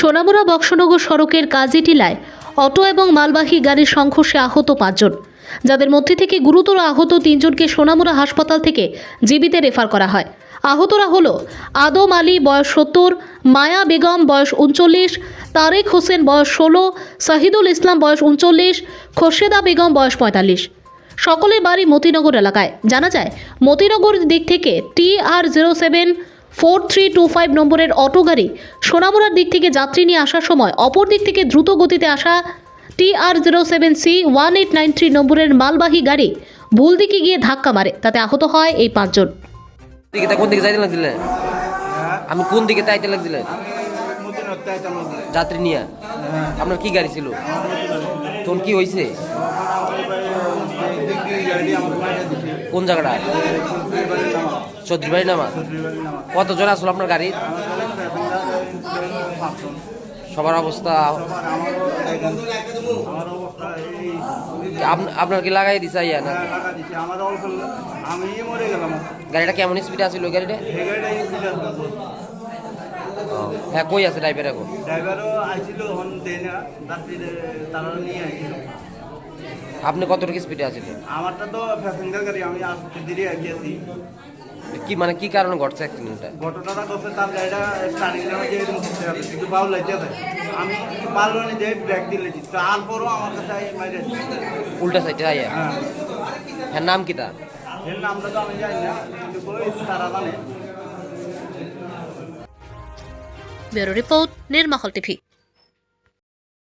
সোনামুড়া বক্সনগর সড়কের কাজীটিলায় অটো এবং মালবাহী গাড়ির সংঘর্ষে আহত পাঁচজন। যাদের মধ্যে থেকে গুরুতর আহত তিনজনকে সোনামুড়া হাসপাতাল থেকে জীবিতে রেফার করা হয়। আহতরা হল আদম আলী, বয়স সত্তর, মায়া বেগম, বয়স উনচল্লিশ, তারেক হোসেন, বয়স ষোলো, শাহিদুল ইসলাম, বয়স উনচল্লিশ, খোরশেদা বেগম, বয়স পঁয়তাল্লিশ। সকলের বাড়ি মতিনগর এলাকায়। জানা যায়, মতিনগর দিক থেকে T R zero seven four three two five নম্বরের অটো গাড়ি সোনামুড়ার দিক থেকে যাত্রী নিয়ে আসার সময় অপর দিক থেকে দ্রুত গতিতে আসা T R zero seven C one eight nine three নম্বরের মালবাহী গাড়ি ভুল দিকে গিয়ে ধাক্কা মারে তাতে আহত হয় এই পাঁচজন। দিকে কোন দিকে যাইতে লাগছিলেন আমি কোন দিকে তাইতে যাত্রী নিয়ে? আপনার কি গাড়ি ছিল? তোর কি হয়েছে কোন জায়গাটা? চৌধুরীবাড়ি নামা? কতজন আসলো আপনার গাড়ি? সবার অবস্থা? আপ- আপনার কি লাগাই দিছে ইয়া না? গাড়িটা কেমন স্পিডে ওই গাড়িটা? হ্যাঁ কই আছে ড্রাইভার এখন? ড্রাইভারও আইছিল তারা নিয়ে আইছিল। আপনি কতটুকু স্পিডে আছিলেন আমারটা তো প্যাসেঞ্জার গাড়ি আমি আসতে দেরি গেছি কি মানে কি কারণে ঘটছে অ্যাক্সিডেন্টটা ঘটনাটা করছে তার গাড়িটা স্টার্টিং নামে যে এরকম করতে হবে কিন্তু বাউ লাইতে দেয়। আমি পারল না যে ব্রেক দিলেছি তারপরও আমার কাছে আই মাইরে উল্টা সাইডে আইয়া? হ্যাঁ। হ্যাঁ নাম কি তা এর নামটা তো আমি জানি না কিন্তু কই তারা জানে। Bureau report Nirmahal TV.